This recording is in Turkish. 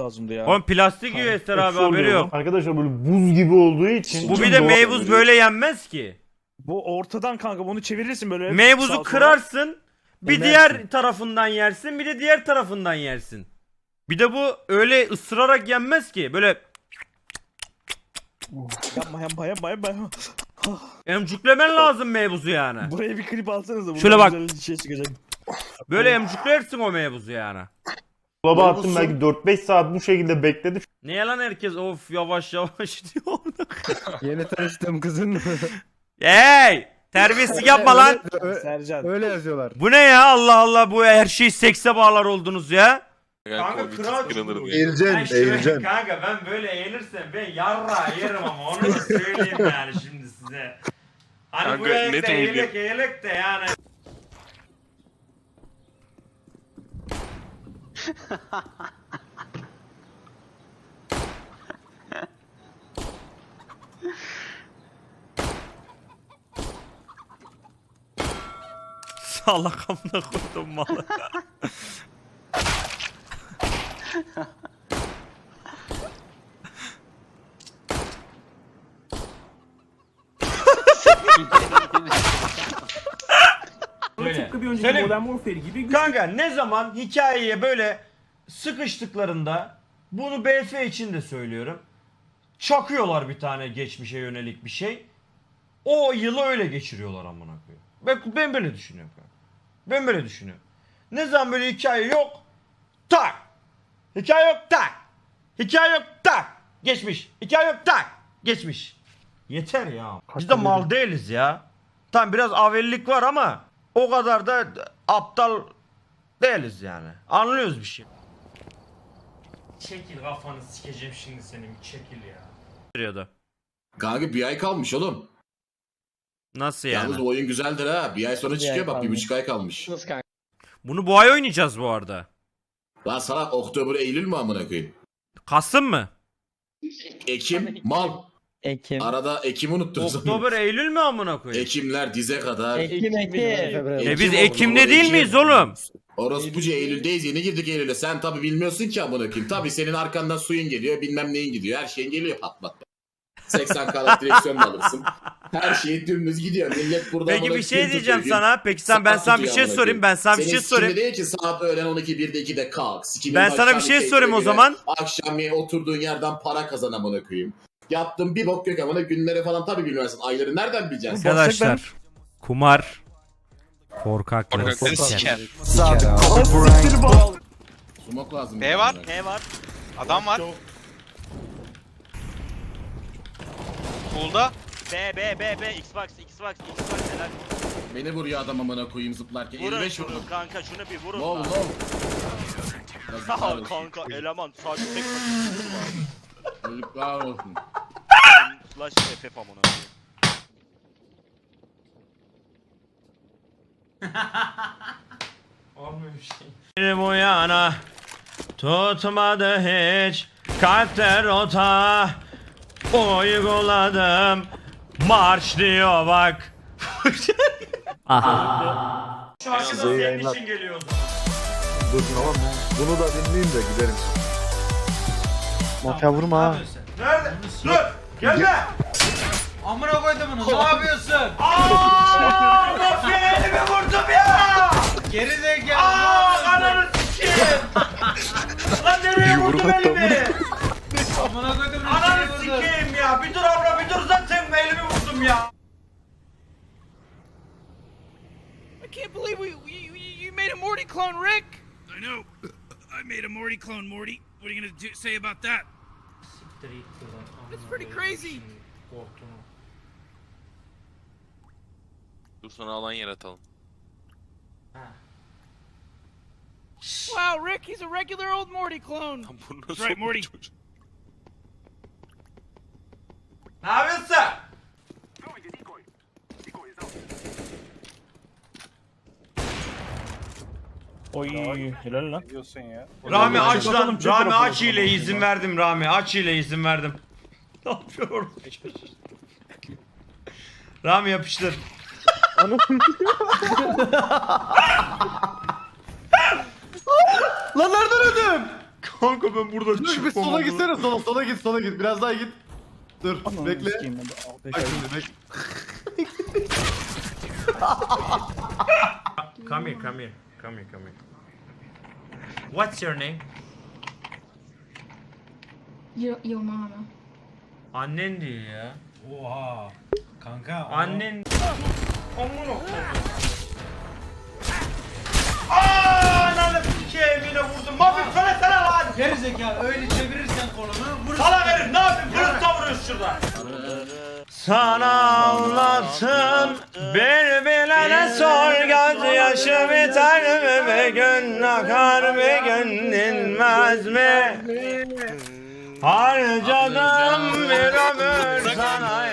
olması lazımdı ya. Oğlum plastik yiyor Ester abi haberi yok. Arkadaşlar böyle buz gibi olduğu için. Bu bir de meybuz böyle yenmez ki. Bu ortadan kanka bunu çevirirsin böyle. Meyvuzu kırarsın. Bir diğer tarafından yersin, bir de diğer tarafından yersin. Bir de bu öyle ısırarak yenmez ki. Böyle Yapma yapma yapma yapma. emcüklemen lazım meyvuzu yani. Buraya bir klip alsanız da. Şöyle bak. Şey çıkacak. Böyle emcüklersin o meyvuzu yani. Dolaba attım belki 4-5 saat bu şekilde bekledi. Niye lan herkes of yavaş yavaş diyor. Yeni tanıştığım kızın. hey! Terbiyesizlik yapma lan. Sercan. Öyle yazıyorlar. Bu ne ya Allah Allah bu her şey sekse bağlar oldunuz ya. Kanka kral. Eğileceksin, eğileceksin. Kanka ben böyle eğilirsem ben yarra yerim ama onu da söyleyeyim yani şimdi size. Hani bu Kanka, evde net eğilek eğilek de yani. Salak amına koydum malı. Tıpkı bir önceki Söyleyeyim. Modern Warfare gibi Kanka ne zaman hikayeye böyle sıkıştıklarında bunu BF için de söylüyorum. Çakıyorlar bir tane geçmişe yönelik bir şey. O yılı öyle geçiriyorlar amına koyayım. Ben, ben böyle düşünüyorum kanka. Ben böyle düşünüyorum. Ne zaman böyle hikaye yok tak. Hikaye yok tak. Hikaye yok tak. Geçmiş. Hikaye yok tak. Geçmiş. Yeter ya. Biz de mal değiliz ya. Tam biraz avellik var ama o kadar da aptal değiliz yani. Anlıyoruz bir şey. Çekil kafanı sikeceğim şimdi senin çekil ya. Diyordu. Kanka bir ay kalmış oğlum. Nasıl Yalnız yani? oyun güzeldir ha. Bir ay sonra Bir çıkıyor ay bak bir buçuk ay kalmış. Bunu bu ay oynayacağız bu arada. Lan sana Oktober Eylül mü amına koyayım? Kasım mı? Ekim mal. Ekim. Arada Ekim unuttunuz. Oktober, Eylül mü amına koyayım? Ekimler dize kadar. Ekim Ekim. E biz Ekim Ekim'de oldu, değil Ekim. miyiz oğlum? Orospuca Eylül'deyiz yeni girdik Eylül'e. Sen tabi bilmiyorsun ki amına koyayım. Tabi senin arkandan suyun geliyor bilmem neyin gidiyor. Her şeyin geliyor pat pat. 80 karat direksiyon da alırsın. Her şey dümdüz gidiyor. Millet burada Peki amına bir şey kim diyeceğim tutuyor, sana. Peki sen ben Saat sana bir tutuyor şey amına sorayım. koyayım. Ben sana bir Senin şey sikimde sorayım. değil ki saat öğlen 12 1'de 2'de kalk. Sikimin Ben sana bir akşam şey keyfine sorayım o göre zaman. Akşam ye oturduğun yerden para kazan amına koyayım. Yaptım bir bok yok amına günleri falan tabi bilmezsin. Ayları nereden bileceksin? Arkadaşlar kumar korkakları Korkakları siker. siker. Sumak lazım. B var. Ne var. Adam var. Pool'da. B B B B Xbox Xbox Xbox helal. Beni vuruyor adam amına koyayım zıplarken. Vurun 55 şunu vurdum. kanka şunu bir vurun. Lol lan. lol. Sağ ol kanka eleman sadece tek başına Çocuklar olsun. Slash FF amına koyayım. Benim o yana tutmadı hiç kalpte rota uyguladım marş diyor bak. Şarkı da senin için geliyor. Dur tamam Bunu da dinleyeyim de giderim. Mafya vurma ha. Nerede? Dur! Gelme! Amına koydum. Ne yapıyorsun? Aaa! Mafya elimi vurdum ya! Geri zekalı. Aaa! Ananı sikeyim! Lan nereye vurdum elimi? Amına koydum. Ananı sikeyim ya! Bir dur abla bir dur zaten elimi vurdum ya! I can't believe we, we, you made a Morty clone, Rick. I know. I made a Morty clone, Morty. What are you gonna do, say about that? That's pretty crazy. Dur sana alan yaratalım. Wow, Rick, he's a regular old Morty clone. That's right, Morty. Ne yapıyorsun? Oy helal lan. Rami aç lan. Rami aç ile izin verdim Rami. Aç ile izin verdim. Ne yapıyorum? Rami yapıştır. Lan nereden ödüm? Kanka ben burada Dur bir sola gitsene sola sola git sola git biraz daha git. Dur bekle. Bak şimdi bekle. Come here, come here. Come here, come here. What's your name? Your, your mama. Annen diyor ya. Oha. Kanka. Annen... Amına Aaa! Lan iki evine vurdum. Mafik söylesene lan! Geri zekalı öyle çevirirsen kolunu vur. Salak herif ne yapayım? Kılıç savuruyoruz şurada. Sana anlattım bir bilene sor göz yaşı biter bir gün akar bir gün dinmez mi? Harcadım bir ömür sana